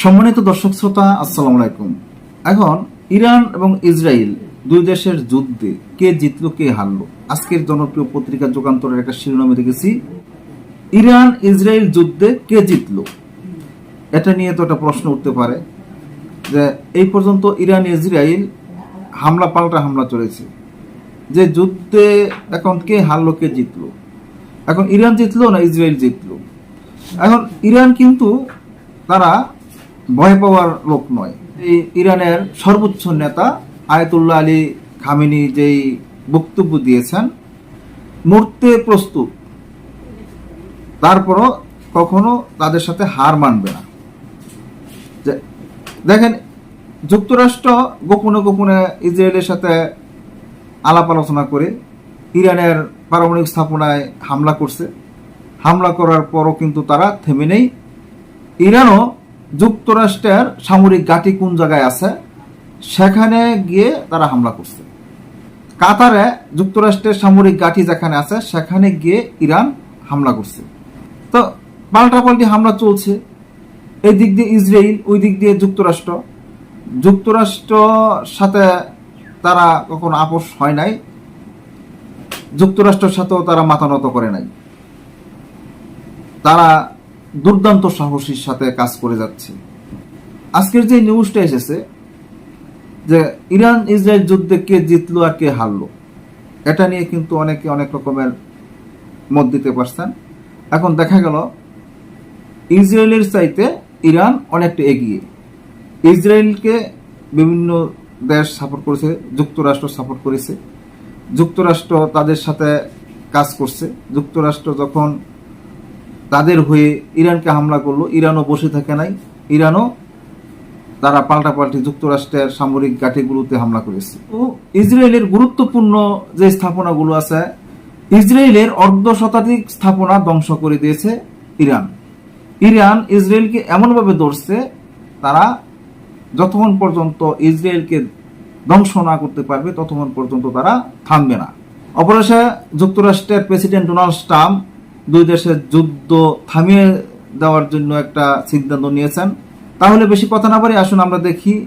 সম্মানিত দর্শক শ্রোতা, আসসালামু আলাইকুম। এখন ইরান এবং ইসরায়েল দুই দেশের যুদ্ধে কে জিতলো, কে হারলো? আজকের জনপ্রিয় পত্রিকা যুগান্তরের একটা শিরোনামে দেখেছি। ইরান ইসরায়েল যুদ্ধে কে জিতলো? এটা নিয়ে তো একটা প্রশ্ন উঠতে পারে যে এই পর্যন্ত ইরান ইসরায়েল হামলা পাল্টা হামলা চলেছে। যে যুদ্ধে এখন কে হারলো, কে জিতলো? এখন ইরান জিতলো না ইসরায়েল জিতলো? এখন ইরান কিন্তু তারা ভয় পাওয়ার লোক নয়। এই ইরানের সর্বোচ্চ নেতা আয়তুল্লাহ আলী খামিনি যেই বক্তব্য দিয়েছেন মরতে প্রস্তুত। তারপরও কখনো তাদের সাথে হার মানবে না। দেখেন, যুক্তরাষ্ট্র গোপনে গোপনে ইসরায়েলের সাথে আলাপ আলোচনা করে ইরানের পারমাণবিক স্থাপনায় হামলা করছে। হামলা করার পরও কিন্তু তারা থেমে নেই। ইরানও যুক্তরাষ্ট্রের সামরিক ঘাঁটি কোন জায়গায় আছে? সেখানে গিয়ে তারা হামলা করছে। কাতারে যুক্তরাষ্ট্রের সামরিক ঘাঁটি যেখানে আছে, সেখানে গিয়ে ইরান হামলা করছে। তো পাল্টাপাল্টি হামলা চলছে। এই দিক দিয়ে ইসরায়েল ওই দিক দিয়ে যুক্তরাষ্ট্র। যুক্তরাষ্ট্র সাথে তারা কখনো আপোষ হয় নাই। যুক্তরাষ্ট্রের সাথেও তারা মাথা নত করে নাই। তারা দুর্দান্ত সাহসীর সাথে কাজ করে যাচ্ছে। আজকের যে নিউজটা এসেছে, যে ইরান ইসরায়েল যুদ্ধে কে জিতলো আর কে হারলো, এটা নিয়ে কিন্তু অনেকে অনেক রকমের মত দিতে পারছেন। এখন দেখা গেল, ইসরায়েলের চাইতে ইরান অনেকটা এগিয়ে। ইসরায়েলকে বিভিন্ন দেশ সাপোর্ট করেছে, যুক্তরাষ্ট্র সাপোর্ট করেছে। যুক্তরাষ্ট্র তাদের সাথে কাজ করছে। যুক্তরাষ্ট্র যখন তাদের হয়ে ইরানকে হামলা করল। ইরানও বসে থাকে নাই। ইরানও তারা পাল্টাপাল্টি যুক্তরাষ্ট্রের সামরিক ঘাঁটিগুলোতে হামলা করেছে। তো ইসরায়েলের গুরুত্বপূর্ণ যে স্থাপনাগুলো আছে, ইসরায়েলের অর্ধ শতাধিক স্থাপনা ধ্বংস করে দিয়েছে ইরান। ইরান ইসরায়েলকে এমনভাবে ধরছে, তারা যতক্ষণ পর্যন্ত ইসরায়েলকে ধ্বংস না করতে পারবে, ততক্ষণ পর্যন্ত তারা থামবে না। অপরাশে যুক্তরাষ্ট্রের প্রেসিডেন্ট ডোনাল্ড ট্রাম্প দুই দেশের যুদ্ধ থামিয়ে দেওয়ার জন্য একটা সিদ্ধান্ত নিয়েছেন। তাহলে বেশি কথা না পারি আসুন আমরা দেখি,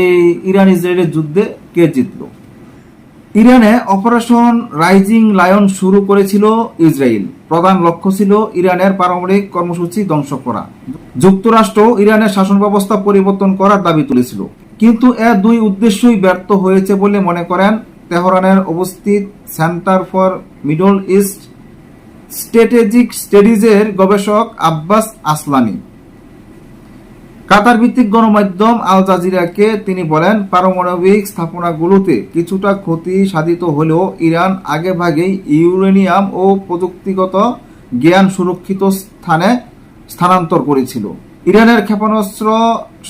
এই ইরান ইসরায়েলের যুদ্ধে কে জিতল? ইরানে অপারেশন রাইজিং লায়ন শুরু করেছিল ইসরায়েল। প্রধান লক্ষ্য ছিল ইরানের পারমাণবিক কর্মসূচি ধ্বংস করা। যুক্তরাষ্ট্র ইরানের শাসন ব্যবস্থা পরিবর্তন করার দাবি তুলেছিল। কিন্তু এ দুই উদ্দেশ্যই ব্যর্থ হয়েছে বলে মনে করেন তেহরানের অবস্থিত centre for Middle East strategic স্টাডিজের গবেষক আব্বাস আসলানি। কাতার ভিত্তিক গণমাধ্যম আল জাজিরাকে তিনি বলেন, পারমাণবিক স্থাপনাগুলোতে কিছুটা ক্ষতি সাধিত হলেও ইরান আগেভাগেই ইউরেনিয়াম ও প্রযুক্তিগত জ্ঞান সুরক্ষিত স্থানে স্থানান্তর করেছিল। ইরানের ক্ষেপণাস্ত্র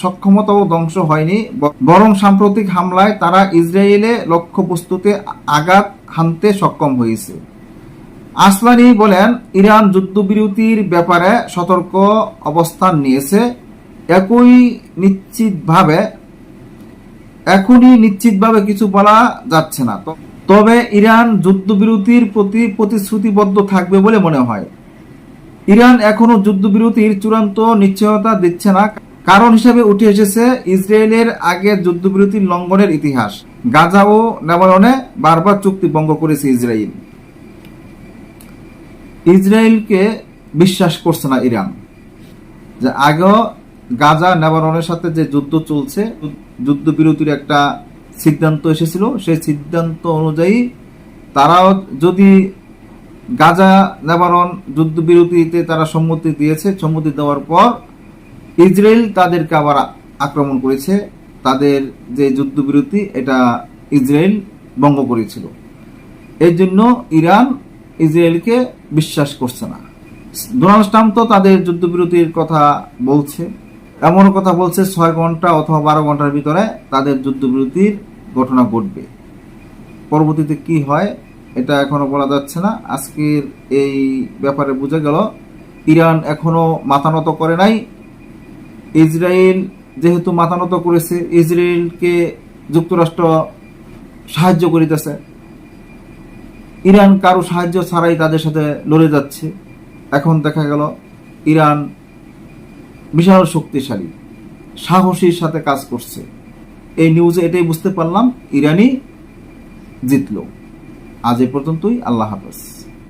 সক্ষমতাও ধ্বংস হয়নি, বরং সাম্প্রতিক হামলায় তারা ইসরায়েলে লক্ষ্যবস্তুতে আঘাত হানতে সক্ষম হয়েছে। আসলানি বলেন, ইরান যুদ্ধবিরতির ব্যাপারে সতর্ক অবস্থান নিয়েছে। একই নিশ্চিতভাবে, এখনই নিশ্চিতভাবে কিছু বলা যাচ্ছে না। তবে ইরান যুদ্ধবিরতির প্রতি প্রতিশ্রুতিবদ্ধ থাকবে বলে মনে হয়। ইরান এখনও যুদ্ধবিরতির চূড়ান্ত নিশ্চয়তা দিচ্ছে না। কারণ হিসেবে উঠে এসেছে ইসরায়েলের আগের যুদ্ধবিরতির লঙ্ঘনের ইতিহাস। গাজা ও নেবালনে বারবার চুক্তি ভঙ্গ করেছে ইসরায়েল। ইসরায়েলকে বিশ্বাস করছে না ইরান। যে আগেও গাজা নেবারনের সাথে যে যুদ্ধ চলছে, যুদ্ধবিরতির একটা সিদ্ধান্ত এসেছিল। সেই সিদ্ধান্ত অনুযায়ী তারাও যদি গাজা নেবারন যুদ্ধবিরতিতে তারা সম্মতি দিয়েছে, সম্মতি দেওয়ার পর ইসরায়েল তাদেরকে আবার আক্রমণ করেছে। তাদের যে যুদ্ধবিরতি, এটা ইসরায়েল ভঙ্গ করেছিল। এই জন্য ইরান ইসরায়েলকে বিশ্বাস করছে না। ডোনাল্ড ট্রাম্প তো তাদের যুদ্ধবিরতির কথা বলছে। এমন কথা বলছে ছয় ঘণ্টা অথবা বারো ঘণ্টার ভিতরে তাদের যুদ্ধবিরতির ঘটনা ঘটবে। পরবর্তীতে কি হয়, এটা এখনও বলা যাচ্ছে না। আজকের এই ব্যাপারে বোঝা গেল, ইরান এখনও মাথানত করে নাই। ইসরায়েল যেহেতু মাথানত করেছে, ইসরায়েলকে যুক্তরাষ্ট্র সাহায্য করিতেছে। ইরান কারও সাহায্য ছাড়াই তাদের সাথে লড়ে যাচ্ছে। এখন দেখা গেল ইরান বিশাল শক্তিশালী, সাহসীর সাথে কাজ করছে। এই নিউজে এটাই বুঝতে পারলাম, ইরানই জিতল। আজ এ পর্যন্তই, আল্লাহ হাফেজ।